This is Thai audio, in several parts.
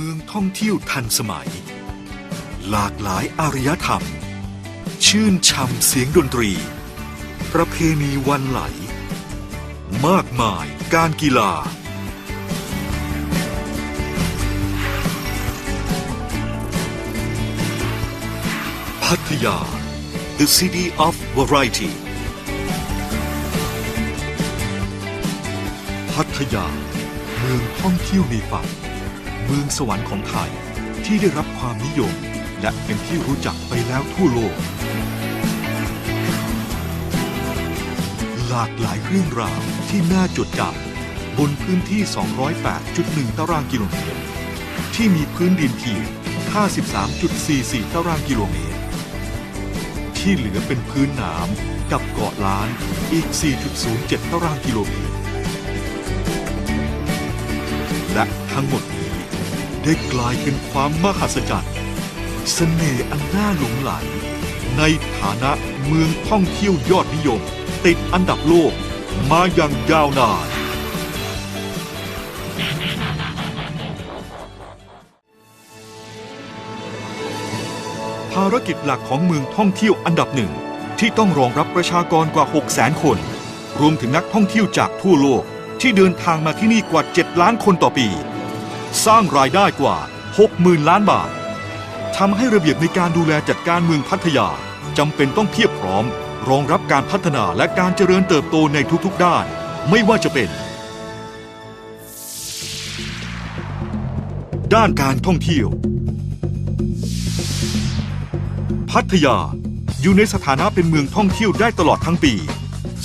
เมืองท่องเที่ยวทันสมัย หลากหลายอารยธรรม ชื่นช่ำเสียงดนตรี ประเพณีวันไหล มากมายการกีฬา พัทยา The City of Variety พัทยา เมืองท่องเที่ยวในฝัน เมืองสวรรค์ของไทยที่ได้รับความนิยม และเป็นที่รู้จักไปแล้วทั่วโลก หลากหลายเรื่องราวที่น่าจดจำบนพื้นที่ 208.1 ตารางกิโลเมตร ที่มีพื้นดินเพียง53.44 ตารางกิโลเมตร ที่เหลือเป็นพื้นน้ำกับเกาะล้านอีก 4.07 ตารางกิโลเมตร และทั้งหมดนี้ ได้กลายเป็นความมหัศจรรย์เสน่ห์อันน่าหลงไหล ในฐานะเมืองท่องเที่ยวยอดนิยม ติดอันดับโลกมาอย่างยาวนานภารกิจหลักของเมืองท่องเที่ยวอันดับหนึ่ง ที่ต้องรองรับประชากรกว่า 6 0 0 0 0 คน รวมถึงนักท่องเที่ยวจากทั่วโลกที่เดินทางมาที่นี่กว่า 7 ล้านคนต่อปี สร้างรายได้กว่า 60,000 ล้านบาททำให้ระเบียบในการดูแลจัดการเมืองพัทยาจำเป็นต้องเพียบพร้อม รองรับการพัฒนาและการเจริญเติบโตในทุกๆด้าน ไม่ว่าจะเป็น ด้านการท่องเที่ยว พัทยาอยู่ในสถานะเป็นเมืองท่องเที่ยวได้ตลอดทั้งปี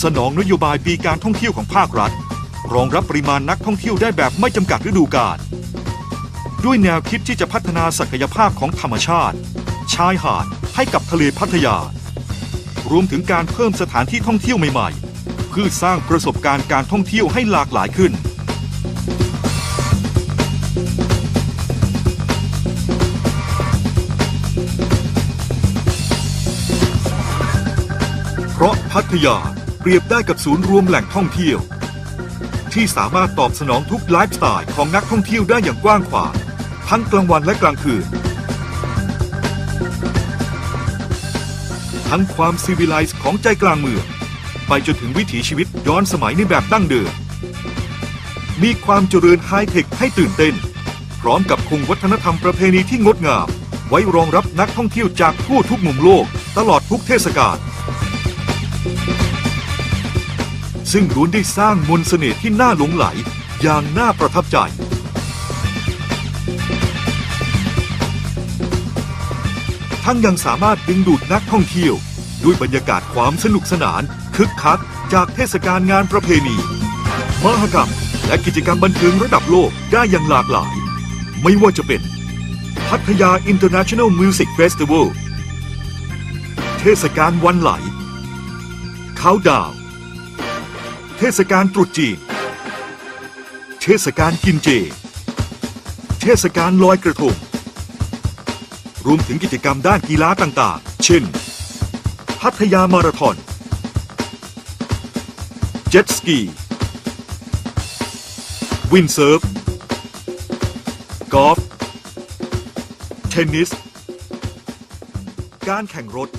สนองนโยบายปีการท่องเที่ยวของภาครัฐ รองรับปริมาณนักท่องเที่ยวได้แบบไม่จำกัดฤดูกาลด้วยแนวคิดที่จะพัฒนาศักยภาพของธรรมชาติ ชายหาดให้กับทะเลพัทยา รวมถึงการเพิ่มสถานที่ท่องเที่ยวใหม่ๆ เพื่อสร้างประสบการณ์การท่องเที่ยวให้หลากหลายขึ้นเพราะพัทยาเปรียบได้กับศูนย์รวมแหล่งท่องเที่ยว ที่สามารถตอบสนองทุกไลฟ์สไตล์ของนักท่องเที่ยวได้อย่างกว้างขวางทั้งกลางวันและกลางคืน ทั้งความซีวิไลซ์ของใจกลางเมืองไปจนถึงวิถีชีวิตย้อนสมัยในแบบดั้งเดิม มีความเจริญไฮเทคให้ตื่นเต้น พร้อมกับคงวัฒนธรรมประเพณีที่งดงาม ไว้รองรับนักท่องเที่ยวจากทั่วทุกมุมโลกตลอดทุกเทศกาล ซึ่งล้วนได้สร้างมนต์เสน่ห์ที่น่าหลงไหล อย่างน่าประทับใจ ทั้งยังสามารถดึงดูดนักท่องเที่ยว ด้วยบรรยากาศความสนุกสนาน คึกคัก จากเทศกาลงานประเพณี มหกรรม และกิจกรรมบันเทิงระดับโลกได้อย่างหลากหลาย ไม่ว่าจะเป็น พัทยา International Music Festival เทศกาลวันไหล เขาดาว ทศกาลตรุษจีน เทศกาลกินเจ เทศกาลลอยกระทง รวมถึงกิจกรรมด้านกีฬาต่างๆ เช่น พัทยามาราธอน เจ็ตสกี วินเซิร์ฟ กอล์ฟ เทนนิส การแข่งรถ